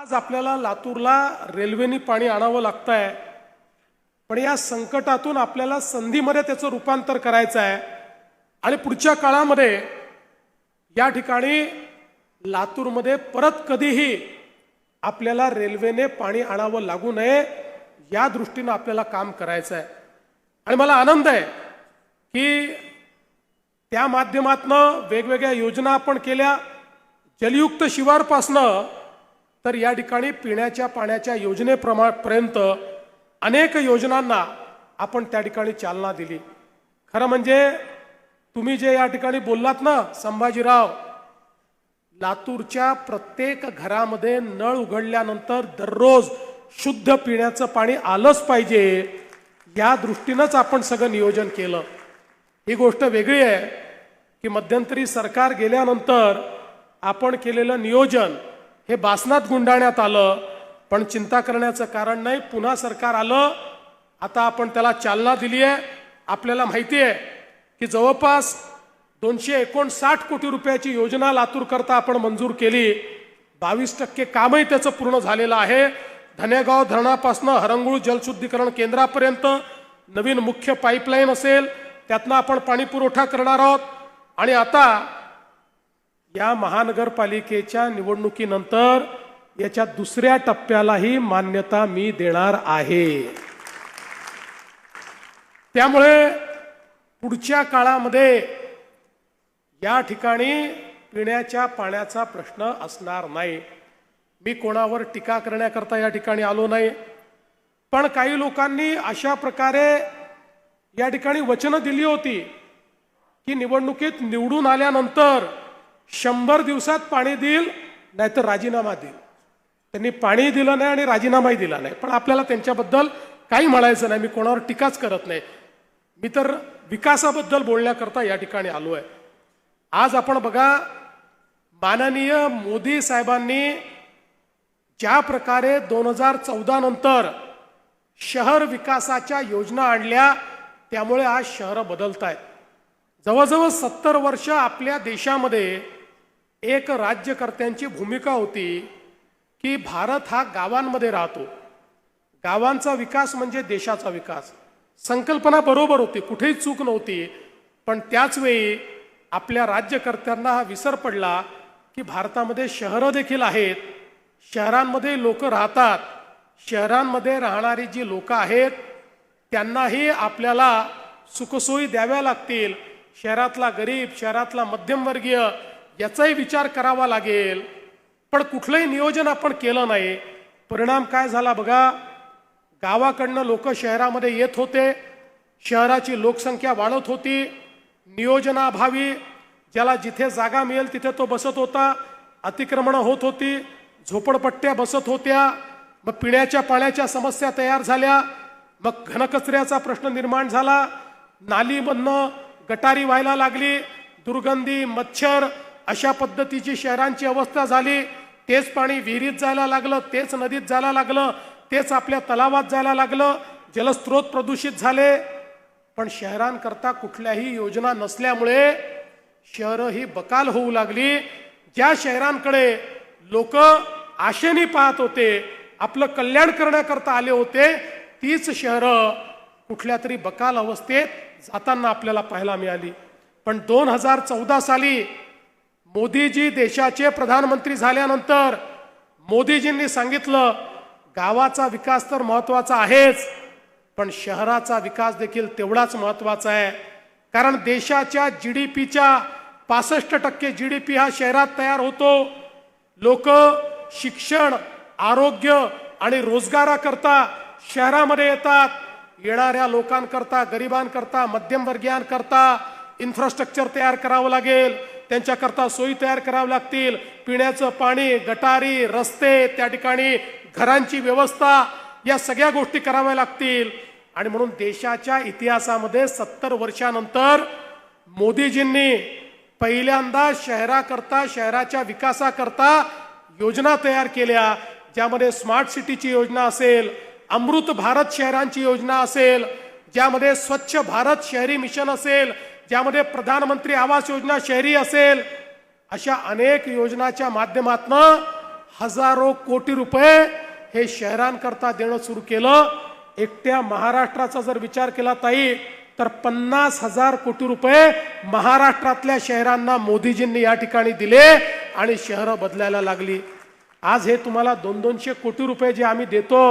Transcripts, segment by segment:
आज आपल्याला लातूरला रेल्वेनी पाणी आणावं लागतं आहे पण या संकटातून आपल्याला संधीमध्ये त्याचं रूपांतर करायचं आहे आणि पुढच्या काळामध्ये या ठिकाणी लातूरमध्ये परत कधीही आपल्याला रेल्वेने पाणी आणावं लागू नये या दृष्टीनं आपल्याला काम करायचं आहे आणि मला आनंद आहे की त्या माध्यमातनं वेगवेगळ्या योजना आपण केल्या. जलयुक्त शिवारपासनं तर या ठिकाणी पिण्याच्या पाण्याच्या योजनेप्रमापर्यंत अनेक योजनांना आपण त्या ठिकाणी चालना दिली. खरं म्हणजे तुम्ही जे या ठिकाणी बोललात ना संभाजीराव लातूरच्या प्रत्येक घरामध्ये नळ उघडल्यानंतर दररोज शुद्ध पिण्याचं पाणी आलंच पाहिजे या दृष्टीनंच आपण सगळं नियोजन केलं. ही गोष्ट वेगळी आहे की मध्यंतरी सरकार गेल्यानंतर आपण केलेलं नियोजन हे बासनात गुंडाळण्यात आलं पण चिंता करण्याचं कारण नाही. पुन्हा सरकार आलं. आता आपण त्याला चालना दिली आहे आपल्याला माहिती आहे की जवळपास दोनशे एकोणसाठ कोटी रुपयाची योजना लातूर करता आपण मंजूर केली. बावीस टक्के कामही त्याचं पूर्ण झालेलं आहे. धनेगाव धरणापासनं हरंगुळ जलशुद्धीकरण केंद्रापर्यंत नवीन मुख्य पाईपलाईन असेल. त्यातनं आपण पाणीपुरवठा करणार आहोत. आणि आता या महानगरपालिकेच्या निवडणुकीनंतर याच्या दुसऱ्या टप्प्यालाही मान्यता मी देणार आहे. त्यामुळे पुढच्या काळामध्ये या ठिकाणी पिण्याच्या पाण्याचा प्रश्न असणार नाही. मी कोणावर टीका करण्याकरता या ठिकाणी आलो नाही. पण काही लोकांनी अशा प्रकारे या ठिकाणी वचनं दिली होती की निवडणुकीत निवडून आल्यानंतर शंभर दिवसात पाणी देईल नाहीतर राजीनामा देईल. त्यांनी पाणी दिलं नाही आणि राजीनामाही दिला नाही. पण आपल्याला त्यांच्याबद्दल काही म्हणायचं नाही. मी कोणावर टीकाच करत नाही. मी तर विकासाबद्दल बोलण्याकरता या ठिकाणी आलो आहे. आज आपण बघा माननीय मोदी साहेबांनी ज्या प्रकारे दोन हजार चौदा नंतर शहर विकासाच्या योजना आणल्या त्यामुळे आज शहरं बदलत आहेत जवळजवळ सत्तर वर्ष आपल्या देशामध्ये एक राज्यकर्त्यांची भूमिका होती की भारत हा गावांमध्ये राहतो. गावांचा विकास म्हणजे देशाचा विकास. संकल्पना बरोबर होती कुठेही चूक नव्हती. पण त्याचवेळी आपल्या राज्यकर्त्यांना हा विसर पडला की भारतामध्ये शहरं देखील आहेत. शहरांमध्ये लोक राहतात. शहरांमध्ये राहणारी जी लोकं आहेत त्यांनाही आपल्याला सुखसोयी द्याव्या लागतील. शहरातला गरीब शहरातला मध्यमवर्गीय याचाही विचार करावा लागेल. पण कुठलंही नियोजन आपण केलं नाही. परिणाम काय झाला बघा? गावाकडनं लोक शहरामध्ये येत होते. शहराची लोकसंख्या वाढत होती. नियोजनाभावी ज्याला जिथे जागा मिळेल तिथे तो बसत होता. अतिक्रमणं होत होती. झोपडपट्ट्या बसत होत्या. मग पिण्याच्या पाण्याच्या समस्या तयार झाल्या. मग घनकचऱ्याचा प्रश्न निर्माण झाला. नालीमधनं गटारी व्हायला लागली. दुर्गंधी मच्छर अशा पद्धतीची शहरांची अवस्था झाली. तेच पाणी विहिरीत जायला लागलं तेच नदीत जायला लागलं तेच आपल्या तलावात जायला लागलं. जलस्रोत प्रदूषित झाले. पण शहरांकरता कुठल्याही योजना नसल्यामुळे शहरं ही बकाल होऊ लागली. ज्या शहरांकडे लोक आशेने पाहत होते आपलं कल्याण करण्याकरता आले होते तीच शहरं कुठल्या तरी बकाल अवस्थेत जाताना आपल्याला पाहायला मिळाली. पण दोन हजार चौदा साली मोदीजी देशाचे प्रधानमंत्री झाल्यानंतर मोदीजींनी सांगितलं गावाचा विकास तर महत्त्वाचा आहेच पण शहराचा विकास देखील तेवढाच महत्त्वाचा आहे. कारण देशाच्या जी डी पीच्या पासष्ट टक्के जी डी पी हा शहरात तयार होतो. लोक शिक्षण आरोग्य आणि रोजगाराकरता शहरामध्ये येतात. येणाऱ्या लोकांकरता गरिबांकरता मध्यमवर्गीयांकरता इन्फ्रास्ट्रक्चर तयार करावं लागेल. त्यांच्याकरता सोयी तयार कराव्या लागतील. पिण्याचं पाणी गटारी रस्ते त्या ठिकाणी घरांची व्यवस्था या सगळ्या गोष्टी कराव्या लागतील. आणि म्हणून देशाच्या इतिहासामध्ये सत्तर वर्षानंतर मोदीजींनी पहिल्यांदा शहराकरता शहराच्या विकासाकरता योजना तयार केल्या. ज्यामध्ये स्मार्ट सिटीची योजना असेल अमृत भारत शहरांची योजना असेल ज्यामध्ये स्वच्छ भारत शहरी मिशन असेल ज्यामध्ये प्रधानमंत्री आवास योजना शहरी असेल अशा अनेक योजनाच्या माध्यमातनं हजारो कोटी रुपये हे शहरांकरता देणं सुरू केलं. एकट्या महाराष्ट्राचा जर विचार केला ताई तर पन्नास हजार कोटी रुपये महाराष्ट्रातल्या शहरांना मोदीजींनी या ठिकाणी दिले आणि शहरं बदलायला लागली. आज हे तुम्हाला दोन दोनशे कोटी रुपये जे आम्ही देतो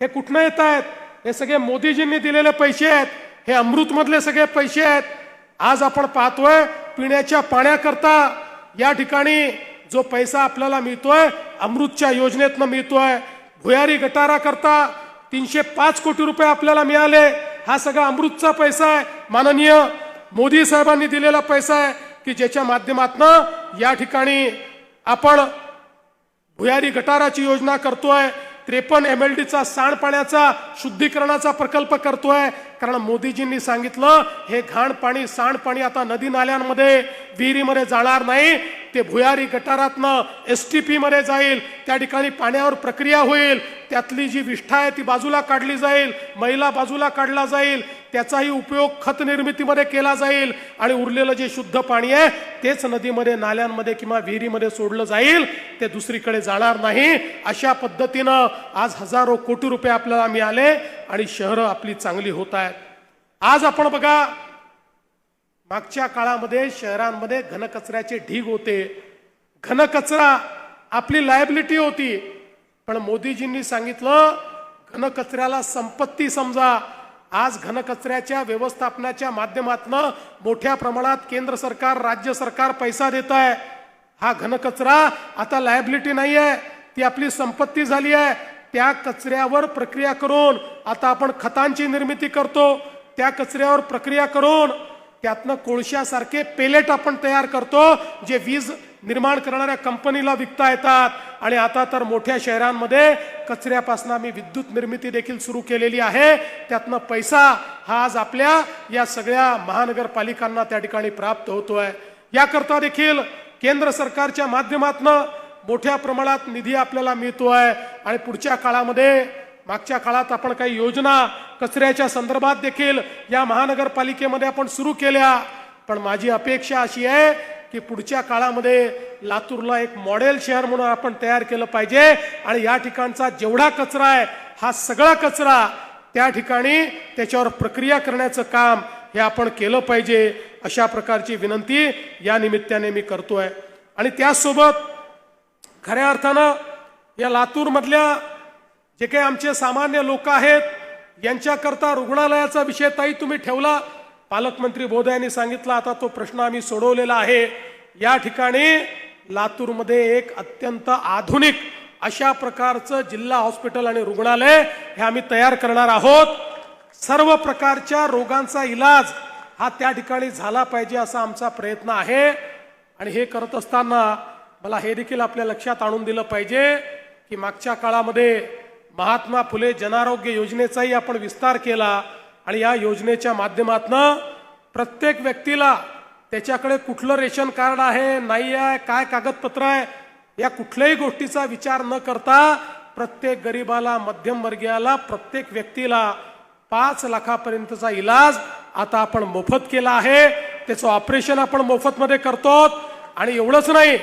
हे कुठनं येत आहेत? हे सगळे मोदीजींनी दिलेले पैसे आहेत हे अमृतमधले सगळे पैसे आहेत आज आपण पाहतोय पिण्याच्या पाण्याकरता या ठिकाणी जो पैसा आपल्याला मिळतोय अमृतच्या योजनेतनं मिळतोय. भुयारी गटारा करता तीनशे पाच कोटी रुपये आपल्याला मिळाले. हा सगळा अमृतचा पैसा आहे. माननीय मोदी साहेबांनी दिलेला पैसा आहे की ज्याच्या माध्यमातनं या ठिकाणी आपण भुयारी गटाराची योजना करतोय. त्रेपन्न एम एल डीचा सांडपाण्याचा शुद्धीकरणाचा प्रकल्प करतोय. कारण मोदीजींनी सांगितलं हे घाण पाणी सांडपाणी आता नदी नाल्यांमध्ये विहिरीमध्ये जाणार नाही. ते भुयारी गटारातनं एस टी पीमध्ये जाईल. त्या ठिकाणी पाण्यावर प्रक्रिया होईल. त्यातली जी विष्ठा आहे ती बाजूला काढली जाईल. मैला बाजूला काढला जाईल. त्याचाही उपयोग खत निर्मितीमध्ये केला जाईल. आणि उरलेलं जे शुद्ध पाणी आहे तेच नदीमध्ये नाल्यांमध्ये किंवा विहिरीमध्ये सोडलं जाईल. ते दुसरीकडे जाणार नाही. अशा पद्धतीनं आज हजारो कोटी रुपये आपल्याला मिळाले. आणि शहरं आपली चांगली होत आहेत. आज आपण बघा मागच्या काळामध्ये शहरांमध्ये घनकचऱ्याचे ढीग होते. घनकचरा आपली लायबिलिटी होती. पण मोदीजींनी सांगितलं घनकचऱ्याला संपत्ती समजा. आज घनकचऱ्याच्या व्यवस्थापनाच्या माध्यमातून मोठ्या प्रमाणात केंद्र सरकार राज्य सरकार पैसा देत आहे. हा घनकचरा आता लायबिलिटी नाही आहे ती आपली संपत्ती झाली आहे. त्या कचऱ्यावर प्रक्रिया करून आता आपण खतांची निर्मिती करतो त्या कचऱ्यावर प्रक्रिया करून त्यातनं कोळशासारखे पेलेट आपण तयार करतो जे वीज निर्माण करणाऱ्या कंपनीला विकता येतात. आणि आता तर मोठ्या शहरांमध्ये कचऱ्यापासून आम्ही विद्युत निर्मिती देखील सुरू केलेली आहे. त्यातनं पैसा हा आज आपल्या या सगळ्या महानगरपालिकांना त्या ठिकाणी प्राप्त होतोय. याकरता देखील केंद्र सरकारच्या माध्यमातनं मोठ्या प्रमाणात निधी आपल्याला मिळतो आहे. आणि पुढच्या काळामध्ये मागच्या काळात आपण काही योजना कचऱ्याच्या संदर्भात देखील या महानगरपालिकेमध्ये आपण सुरू केल्या. पण माझी अपेक्षा अशी आहे की पुढच्या काळामध्ये लातूरला एक मॉडेल शहर म्हणून आपण तयार केलं पाहिजे. आणि या ठिकाणचा जेवढा कचरा आहे हा सगळा कचरा त्या ठिकाणी त्याच्यावर प्रक्रिया करण्याचं काम हे आपण केलं पाहिजे. अशा प्रकारची विनंती या निमित्ताने मी करतोय. आणि त्याचसोबत खऱ्या अर्थानं या लातूरमधल्या जे काही आमचे सामान्य लोक आहेत यांच्याकरता रुग्णालयाचा विषय ताई तुम्ही ठेवला. पालकमंत्री बोधा यांनी सांगितलं आता तो प्रश्न आम्ही सोडवलेला आहे. या ठिकाणी लातूरमध्ये एक अत्यंत आधुनिक अशा प्रकारचं जिल्हा हॉस्पिटल आणि रुग्णालय हे आम्ही तयार करणार आहोत. सर्व प्रकारच्या रोगांचा इलाज हा त्या ठिकाणी झाला पाहिजे असा आमचा प्रयत्न आहे. आणि हे करत असताना मला हे देखील आपल्या लक्षात आणून दिलं पाहिजे की मागच्या काळामध्ये महात्मा फुले जनारोग्य योजनेचाही आपण विस्तार केला आणि या योजनेच्या माध्यमातनं प्रत्येक व्यक्तीला त्याच्याकडे कुठलं रेशन कार्ड आहे नाही आहे काय कागदपत्र आहे या कुठल्याही गोष्टीचा विचार न करता प्रत्येक गरीबाला मध्यमवर्गीयाला प्रत्येक व्यक्तीला पाच लाखापर्यंतचा इलाज आता आपण मोफत केला आहे. त्याचं ऑपरेशन आपण मोफतमध्ये करतो आणि एवढंच नाही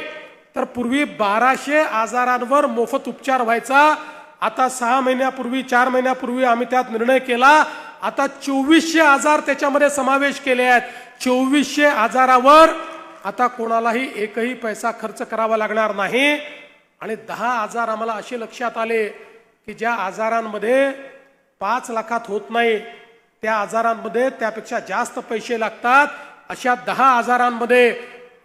तर पूर्वी बाराशे आजारांवर मोफत उपचार व्हायचा. आता सहा महिन्यापूर्वी चार महिन्यापूर्वी आम्ही त्यात निर्णय केला. आता चोवीसशे आजार त्याच्यामध्ये समावेश केले आहेत. चोवीसशे आजारावर आता कोणालाही एकही पैसा खर्च करावा लागणार नाही. आणि दहा आजार आम्हाला असे लक्षात आले की ज्या आजारांमध्ये पाच लाखात होत नाही त्या आजारांमध्ये त्यापेक्षा जास्त पैसे लागतात. अशा दहा आजारांमध्ये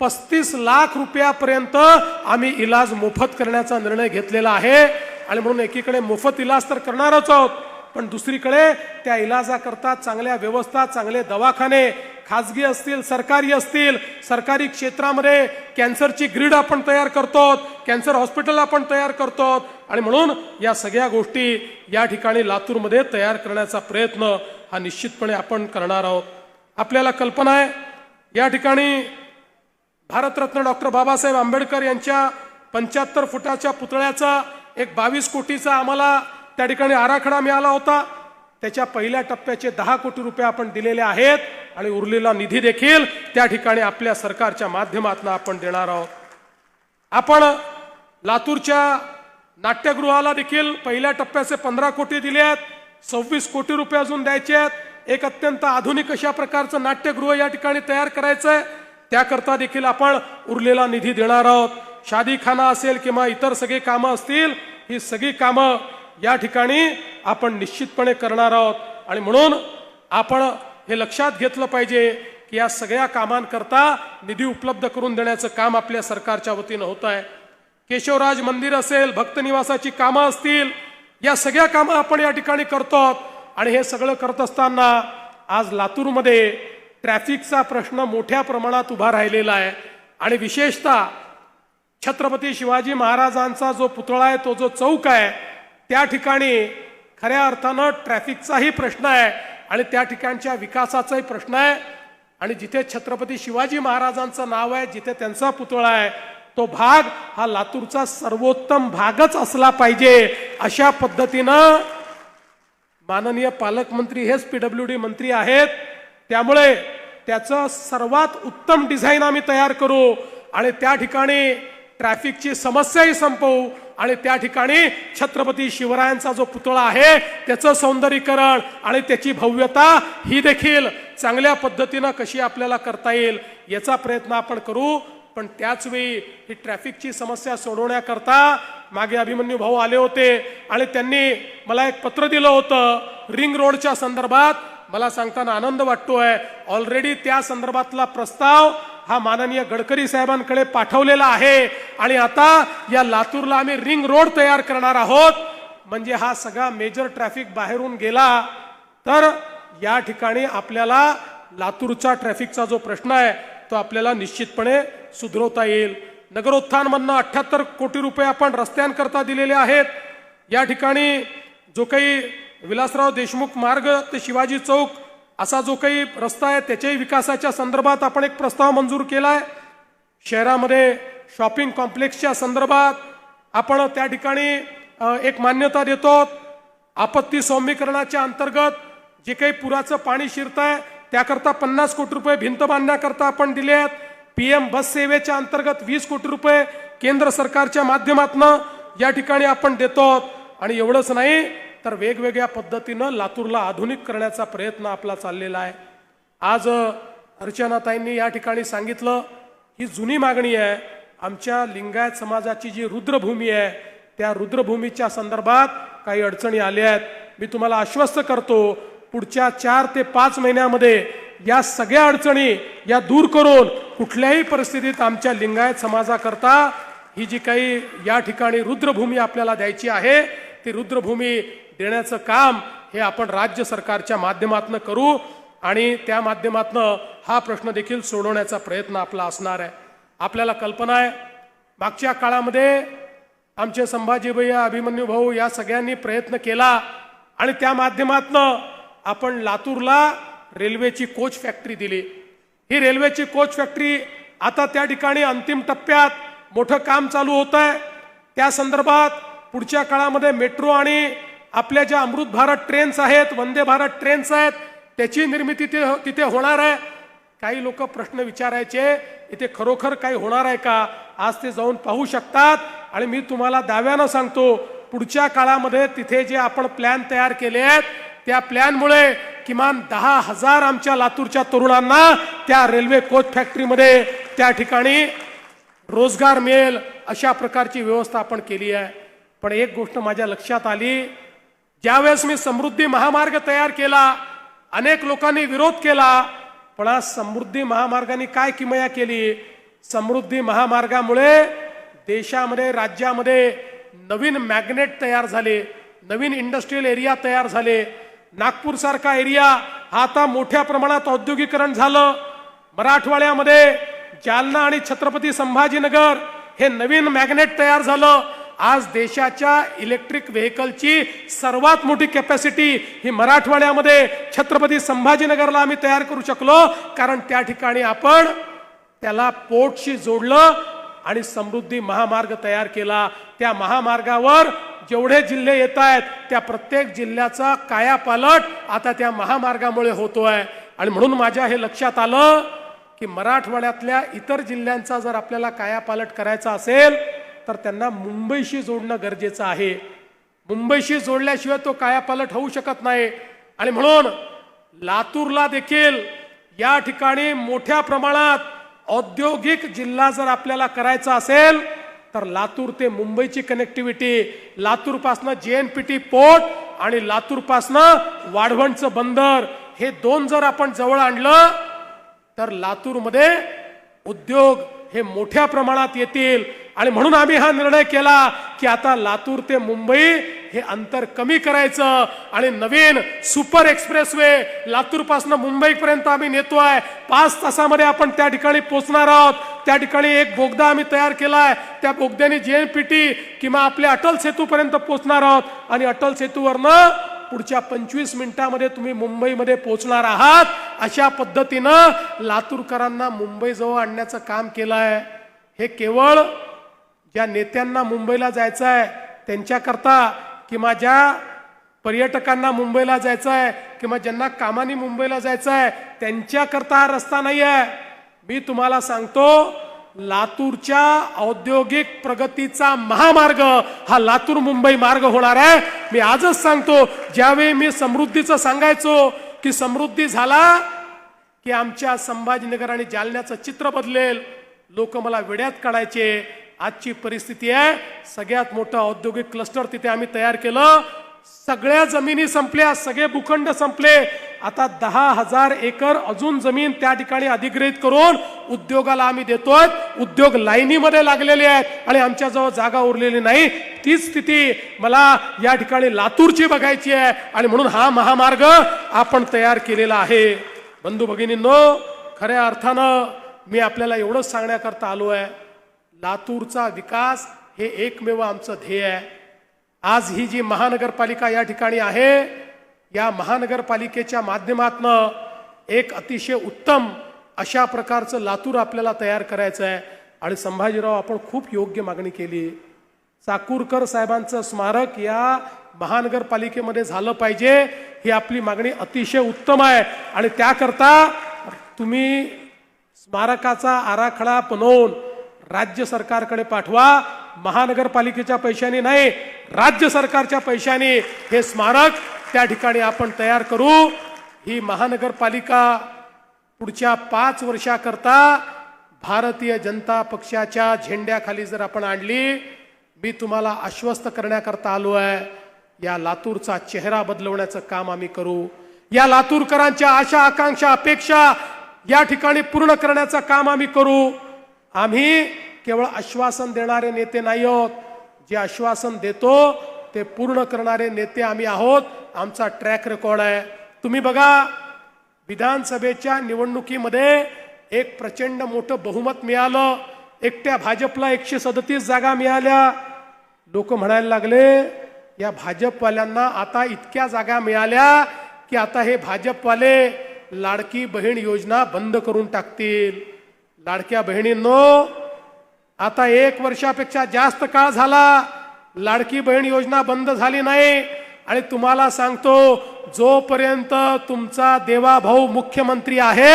पस्तीस लाख रुपयापर्यंत आम्ही इलाज मोफत करण्याचा निर्णय घेतलेला आहे. आणि म्हणून एकीकडे मोफत इलाज तर करणारच आहोत पण दुसरीकडे त्या इलाजाकरता चांगल्या व्यवस्था चांगले दवाखाने खाजगी असतील सरकारी असतील सरकारी क्षेत्रामध्ये कॅन्सरची ग्रीड आपण तयार करतो कॅन्सर हॉस्पिटल आपण तयार करतो आणि म्हणून या सगळ्या गोष्टी या ठिकाणी लातूरमध्ये तयार करण्याचा प्रयत्न हा निश्चितपणे आपण करणार आहोत. आपल्याला कल्पना आहे या ठिकाणी भारतरत्न डॉक्टर बाबासाहेब आंबेडकर यांच्या पंच्याहत्तर फुटाच्या पुतळ्याचा एक बावीस कोटीचा आम्हाला त्या ठिकाणी आराखडा मिळाला होता. त्याच्या पहिल्या टप्प्याचे दहा कोटी रुपये आपण दिलेले आहेत आणि उरलेला निधी देखील त्या ठिकाणी आपल्या सरकारच्या माध्यमातून आपण देणार आहोत. आपण लातूरच्या नाट्यगृहाला देखील पहिल्या टप्प्याचे पंधरा कोटी दिले आहेत सव्वीस कोटी रुपये अजून द्यायचे आहेत. एक अत्यंत आधुनिक अशा प्रकारचं नाट्यगृह या ठिकाणी तयार करायचं आहे त्याकरता देखील आपण उरलेला निधी देणार आहोत. शादीखाना असेल किंवा इतर सगळी कामं असतील ही सगळी कामं या ठिकाणी आपण निश्चितपणे करणार आहोत. आणि म्हणून आपण हे लक्षात घेतलं पाहिजे की या सगळ्या कामांकरता निधी उपलब्ध करून देण्याचं काम आपल्या सरकारच्या वतीनं होत आहे. केशवराज मंदिर असेल भक्त निवासाची कामं असतील या सगळ्या कामं आपण या ठिकाणी करतो आहोत. आणि हे सगळं करत असताना आज लातूरमध्ये ट्रॅफिकचा प्रश्न मोठ्या प्रमाणात उभा राहिलेला आहे. आणि विशेषतः छत्रपती शिवाजी महाराजांचा जो पुतळा आहे तो जो चौक आहे त्या ठिकाणी खऱ्या अर्थानं ट्रॅफिकचाही प्रश्न आहे आणि त्या ठिकाणच्या विकासाचाही प्रश्न आहे. आणि जिथे छत्रपती शिवाजी महाराजांचं नाव आहे जिथे त्यांचा पुतळा आहे तो भाग हा लातूरचा सर्वोत्तम भागच असला पाहिजे अशा पद्धतीनं माननीय पालकमंत्री हेच पीडब्ल्यू डी मंत्री आहेत. त्यामुळे त्याचं सर्वात उत्तम डिझाईन आम्ही तयार करू आणि त्या ठिकाणी ट्रॅफिकची समस्याही संपवू आणि त्या ठिकाणी छत्रपती शिवरायांचा जो पुतळा आहे त्याचं सौंदर्यीकरण आणि त्याची भव्यता ही देखील चांगल्या पद्धतीनं कशी आपल्याला करता येईल याचा प्रयत्न आपण करू. पण त्याचवेळी ही ट्रॅफिकची समस्या सोडवण्याकरता मागे अभिमन्यू भाऊ आले होते आणि त्यांनी मला एक पत्र दिलं होतं. रिंग रोडच्या संदर्भात मला सांगताना आनंद वाटतोय. ऑलरेडी त्या संदर्भातला प्रस्ताव हा माननीय गडकरी साहेबांकडे पाठवलेला आहे. आणि आता या लातूरला आम्ही रिंग रोड तयार करणार आहोत. म्हणजे हा सगळा मेजर ट्रॅफिक बाहेरून गेला तर या ठिकाणी आपल्याला लातूरचा ट्रॅफिकचा जो प्रश्न आहे तो आपल्याला निश्चितपणे सुधरवता येईल. नगरोत्थानमधनं अठ्ठ्याहत्तर कोटी रुपये आपण रस्त्यांकरता दिलेले आहेत. या ठिकाणी जो काही विलासराव देशमुख मार्ग ते शिवाजी चौक असा जो काही रस्ता आहे त्याच्याही विकासाच्या संदर्भात आपण एक प्रस्ताव मंजूर केला आहे शहरामध्ये शॉपिंग कॉम्प्लेक्सच्या संदर्भात आपण त्या ठिकाणी एक मान्यता देतो. आपत्ती सौम्यकरणाच्या अंतर्गत जे काही पुराचं पाणी शिरत आहे त्याकरता पन्नास कोटी रुपये भिंत बांधण्याकरता आपण दिले आहेत. पी एम बस सेवेच्या अंतर्गत वीस कोटी रुपये केंद्र सरकारच्या माध्यमातून या ठिकाणी आपण देतो आणि एवढंच नाही तर वेगवेगळ्या पद्धतीनं लातूरला आधुनिक करण्याचा प्रयत्न आपला चाललेला आहे. आज अर्चनाताईंनी या ठिकाणी सांगितलं ही जुनी मागणी आहे. आमच्या लिंगायत समाजाची जी रुद्रभूमी आहे त्या रुद्रभूमीच्या संदर्भात काही अडचणी आल्या आहेत. मी तुम्हाला आश्वस्त करतो पुढच्या चार ते पाच महिन्यामध्ये या सगळ्या अडचणी या दूर करून कुठल्याही परिस्थितीत आमच्या लिंगायत समाजाकरता ही जी काही या ठिकाणी रुद्रभूमी आपल्याला द्यायची आहे ती रुद्रभूमी देण्याचं काम हे आपण राज्य सरकारच्या माध्यमातून करू आणि त्या माध्यमातनं हा प्रश्न देखील सोडवण्याचा प्रयत्न आपला असणार आहे. आपल्याला कल्पना आहे मागच्या काळामध्ये आमचे संभाजी भैया अभिमन्यू भाऊ या सगळ्यांनी प्रयत्न केला आणि त्या माध्यमातनं आपण लातूरला रेल्वेची कोच फॅक्टरी दिली. ही रेल्वेची कोच फॅक्टरी आता त्या ठिकाणी अंतिम टप्प्यात मोठं काम चालू होत आहे त्या संदर्भात पुढच्या काळामध्ये मेट्रो आणि आपल्या ज्या अमृत भारत ट्रेन्स आहेत वंदे भारत ट्रेन्स आहेत त्याची निर्मिती तिथे तिथे होणार आहे. काही लोक प्रश्न विचारायचे इथे खरोखर काही होणार आहे का? आज ते जाऊन पाहू शकतात. आणि मी तुम्हाला दाव्यानं सांगतो पुढच्या काळामध्ये तिथे जे आपण प्लॅन तयार केले आहेत त्या प्लॅनमुळे किमान दहा हजार आमच्या लातूरच्या तरुणांना त्या रेल्वे कोच फॅक्टरीमध्ये त्या ठिकाणी रोजगार मिळेल अशा प्रकारची व्यवस्था आपण केली आहे. पण एक गोष्ट माझ्या लक्षात आली ज्यावेळेस मी समृद्धी महामार्ग तयार केला अनेक लोकांनी विरोध केला पण आज समृद्धी महामार्गाने काय किमया केली? समृद्धी महामार्गामुळे देशामध्ये राज्यामध्ये नवीन मॅग्नेट तयार झाले नवीन इंडस्ट्रीयल एरिया तयार झाले. नागपूर सारखा एरिया हा आता मोठ्या प्रमाणात औद्योगिकरण झालं. मराठवाड्यामध्ये जालना आणि छत्रपती संभाजीनगर हे नवीन मॅग्नेट तयार झालं. आज देशाच्या इलेक्ट्रिक व्हेकलची सर्वात मोठी कॅपॅसिटी ही मराठवाड्यामध्ये छत्रपती संभाजीनगरला आम्ही तयार करू शकलो. कारण त्या ठिकाणी आपण त्याला पोर्टशी जोडलं आणि समृद्धी महामार्ग तयार केला. त्या महामार्गावर जेवढे जिल्हे येत आहेत त्या प्रत्येक जिल्ह्याचा कायापालट आता त्या महामार्गामुळे होतोय. आणि म्हणून माझ्या हे लक्षात आलं की मराठवाड्यातल्या इतर जिल्ह्यांचा जर आपल्याला कायापालट करायचा असेल तर त्यांना मुंबईशी जोडणं गरजेचं आहे. मुंबईशी जोडल्याशिवाय तो कायापालट होऊ शकत नाही. आणि म्हणून लातूरला देखील या ठिकाणी मोठ्या प्रमाणात औद्योगिक जिल्हा जर आपल्याला करायचा असेल तर लातूर ते मुंबईची कनेक्टिव्हिटी लातूरपासनं जे एन पी टी पोर्ट आणि लातूरपासनं वाढवणचं बंदर हे दोन जर आपण जवळ आणलं तर लातूरमध्ये उद्योग हे मोठ्या प्रमाणात येतील. आणि म्हणून आम्ही हा निर्णय केला की आता लातूर ते मुंबई हे अंतर कमी करायचं. आणि नवीन सुपर एक्सप्रेसवे लातूरपासून मुंबईपर्यंत आम्ही नेतोय. पाच तासामध्ये आपण त्या ठिकाणी पोहोचणार आहोत. त्या ठिकाणी एक बोगदा आम्ही तयार केलाय. त्या बोगद्याने जे एन पी टी किंवा आपल्या अटल सेतूपर्यंत पोहोचणार आहोत. आणि अटल सेतूवरनं पुढच्या पंचवीस मिनिटामध्ये तुम्ही मुंबईमध्ये पोहोचणार आहात. अशा पद्धतीनं लातूरकरांना मुंबईजवळ आणण्याचं काम केलं आहे हे केवळ ज्या नेत्यांना मुंबईला जायचं आहे त्यांच्याकरता किंवा ज्या पर्यटकांना मुंबईला जायचं आहे किंवा ज्यांना कामाने मुंबईला जायचं आहे त्यांच्याकरता हा रस्ता नाही आहे मी तुम्हाला सांगतो लातूरच्या औद्योगिक प्रगतीचा महामार्ग हा लातूर मुंबई मार्ग होणार आहे. मी आजच सांगतो ज्यावेळी मी समृद्धीचं सांगायचो की समृद्धी झाला की आमच्या संभाजीनगर आणि जालन्याचं चित्र बदलेल. लोक मला वेड्यात काढायचे. आजची परिस्थिती आहे सगळ्यात मोठं औद्योगिक क्लस्टर तिथे आम्ही तयार केलं. सगळ्या जमिनी संपल्या सगळे भूखंड संपले. आता दहा हजार एकर अजून जमीन त्या ठिकाणी अधिग्रहित करून उद्योगाला आम्ही देतोय. उद्योग लाईनीमध्ये लागलेले आहेत आणि आमच्याजवळ जागा उरलेली नाही. तीच स्थिती मला या ठिकाणी लातूरची बघायची आहे आणि म्हणून हा महामार्ग आपण तयार केलेला आहे. बंधू भगिनींनो खऱ्या अर्थानं मी आपल्याला एवढंच सांगण्याकरता आलो आहे. लातूरचा विकास हे एकमेव आमचं ध्येय आहे. आज ही जी महानगरपालिका या ठिकाणी आहे या महानगरपालिकेच्या माध्यमातनं एक अतिशय उत्तम अशा प्रकारचं लातूर आपल्याला तयार करायचं आहे. आणि संभाजीराव आपण खूप योग्य मागणी केली. चाकूरकर साहेबांचं स्मारक या महानगरपालिकेमध्ये झालं पाहिजे ही आपली मागणी अतिशय उत्तम आहे. आणि त्याकरता तुम्ही स्मारकाचा आराखडा बनवून राज्य सरकारकडे पाठवा. महानगरपालिकेच्या पैशाने नाही राज्य सरकारच्या पैशाने हे स्मारक त्या ठिकाणी आपण तयार करू. ही महानगरपालिका पुढच्या पाच वर्षाकरता भारतीय जनता पक्षाच्या झेंड्याखाली जर आपण आणली मी तुम्हाला आश्वस्त करण्याकरता आलो आहे या लातूरचा चेहरा बदलवण्याचं काम आम्ही करू. या लातूरकरांच्या आशा आकांक्षा अपेक्षा या ठिकाणी पूर्ण करण्याचं काम आम्ही करू. आम्ही केवळ आश्वासन देणारे नेते नाही आहोत जे आश्वासन देतो ते पूर्ण करणारे नेते आम्ही आहोत. आमचा ट्रॅक रेकॉर्ड आहे. तुम्ही बघा विधानसभेच्या निवडणुकीमध्ये एक प्रचंड मोठं बहुमत मिळालं. एकट्या भाजपला एकशे सदतीस जागा मिळाल्या. लोक म्हणायला लागले या भाजपवाल्यांना आता इतक्या जागा मिळाल्या की आता हे भाजपवाले लाडकी बहीण योजना बंद करून टाकतील. लाडक्या बहिणींनो आता एक वर्षापेक्षा जास्त काळ झाला लाडकी बहीण योजना बंद झाली नाही. आणि तुम्हाला सांगतो जोपर्यंत तुमचा देवाभाऊ मुख्यमंत्री आहे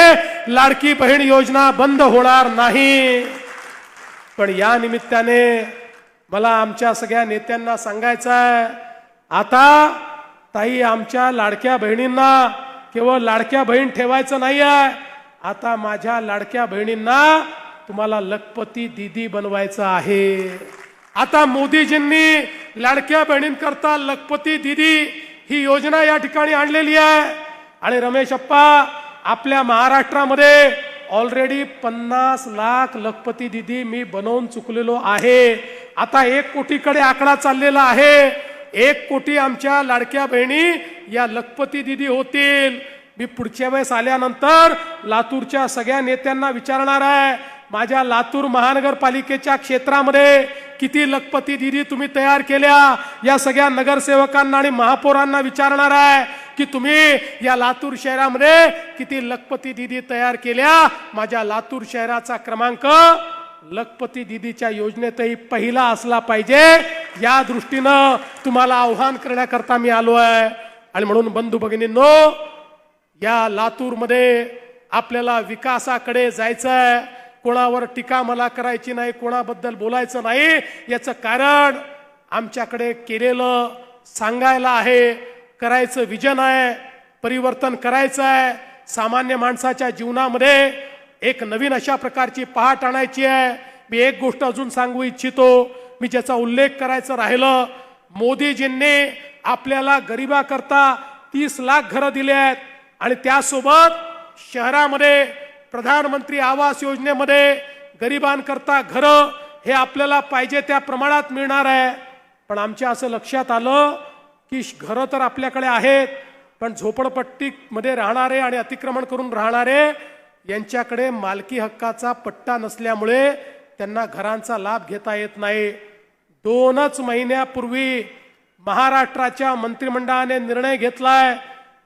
लाडकी बहीण योजना बंद होणार नाही. पण या निमित्ताने मला आमच्या सगळ्या नेत्यांना सांगायचं आहे आता ताई आमच्या लाडक्या बहिणींना केवळ लाडक्या बहीण ठेवायचं नाही आहे आता माझ्या लाडक्या बहिणींना तुम्हाला लखपती दिदी बनवायचं आहे. आता मोदीजींनी लाडक्या बहिणींकरता लखपती दिदी ही योजना या ठिकाणी आणलेली आहे. आणि रमेश अप्पा आपल्या महाराष्ट्रामध्ये ऑलरेडी पन्नास लाख लखपती दिदी मी बनवून चुकलेलो आहे. आता एक कोटीकडे आकडा चाललेला आहे. एक कोटी आमच्या लाडक्या बहिणी या लखपती दिदी होतील. मी पुढच्या वेळेस आल्यानंतर लातूरच्या सगळ्या नेत्यांना विचारणार आहे. माझ्या लातूर महानगरपालिकेच्या क्षेत्रामध्ये किती लखपती दिदी तुम्ही तयार केल्या? या सगळ्या नगरसेवकांना आणि महापौरांना विचारणार आहे की तुम्ही या लातूर शहरामध्ये किती लखपती दिदी तयार केल्या? माझ्या लातूर शहराचा क्रमांक लखपती दिदीच्या योजनेतही पहिला असला पाहिजे. या दृष्टीनं तुम्हाला आव्हान करण्याकरता मी आलो आहे. आणि म्हणून बंधू भगिनींनो या लातूरमध्ये आपल्याला विकासाकडे जायचं आहे कोणावर टीका मला करायची नाही कोणाबद्दल बोलायचं नाही याचं कारण आमच्याकडे केलेलं सांगायला आहे करायचं विजन आहे परिवर्तन करायचं आहे. सामान्य माणसाच्या जीवनामध्ये एक नवीन अशा प्रकारची पहाट आणायची आहे. मी एक गोष्ट अजून सांगू इच्छितो मी ज्याचा उल्लेख करायचं राहिलं मोदीजींनी आपल्याला गरिबाकरता तीस लाख घरं दिली आहेत आणि त्यासोबत शहरामध्ये प्रधानमंत्री आवास योजनेमध्ये गरिबांकरता घरं हे आपल्याला पाहिजे त्या प्रमाणात मिळणार आहे. पण आमच्या असं लक्षात आलं की घरं तर आपल्याकडे आहेत पण झोपडपट्टीमध्ये राहणारे आणि अतिक्रमण करून राहणारे यांच्याकडे मालकी हक्काचा पट्टा नसल्यामुळे त्यांना घरांचा लाभ घेता येत नाही. दोनच महिन्यापूर्वी महाराष्ट्राच्या मंत्रिमंडळाने निर्णय घेतलाय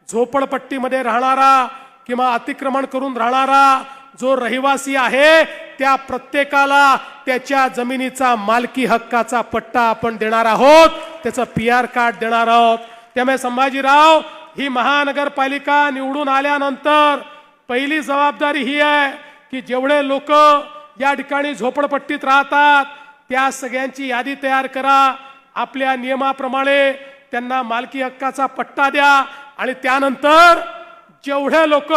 झोपडपट्टीमध्ये राहणारा किंवा अतिक्रमण करून राहणारा जो रहिवासी आहे त्या प्रत्येकाला त्याच्या जमिनीचा मालकी हक्काचा पट्टा आपण देणार आहोत. त्याचं पी आर कार्ड देणार आहोत. त्यामुळे संभाजीराव ही महानगरपालिका निवडून आल्यानंतर पहिली जबाबदारी ही आहे की जेवढे लोक या ठिकाणी झोपडपट्टीत राहतात त्या सगळ्यांची यादी तयार करा. आपल्या नियमाप्रमाणे त्यांना मालकी हक्काचा पट्टा द्या आणि त्यानंतर जेवढे लोक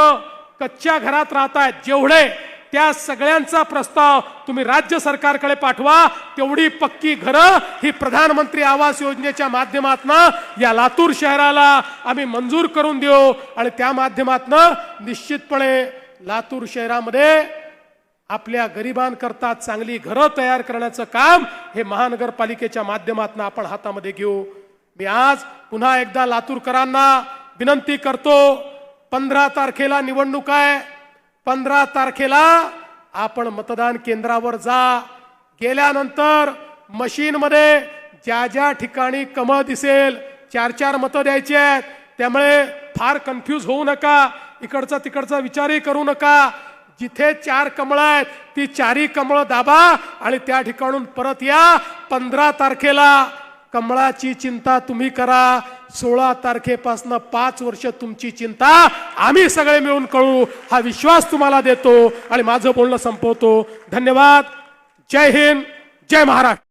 कच्च्या घरात राहत आहेत जेवढे त्या सगळ्यांचा प्रस्ताव तुम्ही राज्य सरकारकडे पाठवा तेवढी पक्की घरं ही प्रधानमंत्री आवास योजनेच्या माध्यमातून या लातूर शहराला आम्ही मंजूर करून देऊ आणि त्या माध्यमातून निश्चितपणे लातूर शहरामध्ये आपल्या गरिबांकरता चांगली घरं तयार करण्याचं काम हे महानगरपालिकेच्या माध्यमातून आपण हातामध्ये घेऊ. मी आज पुन्हा एकदा लातूरकरांना विनंती करतो पंधरा तारखेला निवडणूक आहे. पंधरा तारखेला आपण मतदान केंद्रावर जा. गेल्यानंतर मशीनमध्ये ज्या ज्या ठिकाणी कमळ दिसेल चार चार मतं द्यायची आहेत त्यामुळे फार कन्फ्यूज होऊ नका. इकडचा तिकडचा विचारही करू नका. जिथे चार कमळं आहेत ती चारही कमळं दाबा आणि त्या ठिकाणून परत या. पंधरा तारखेला कमळाची चिंता तुम्ही करा. सोळा तारखेपासून पाच वर्ष तुमची चिंता आम्ही सगळे मिळून कळू हा विश्वास तुम्हाला देतो आणि माझं बोलणं संपवतो. धन्यवाद. जय हिंद. जय महाराष्ट्र.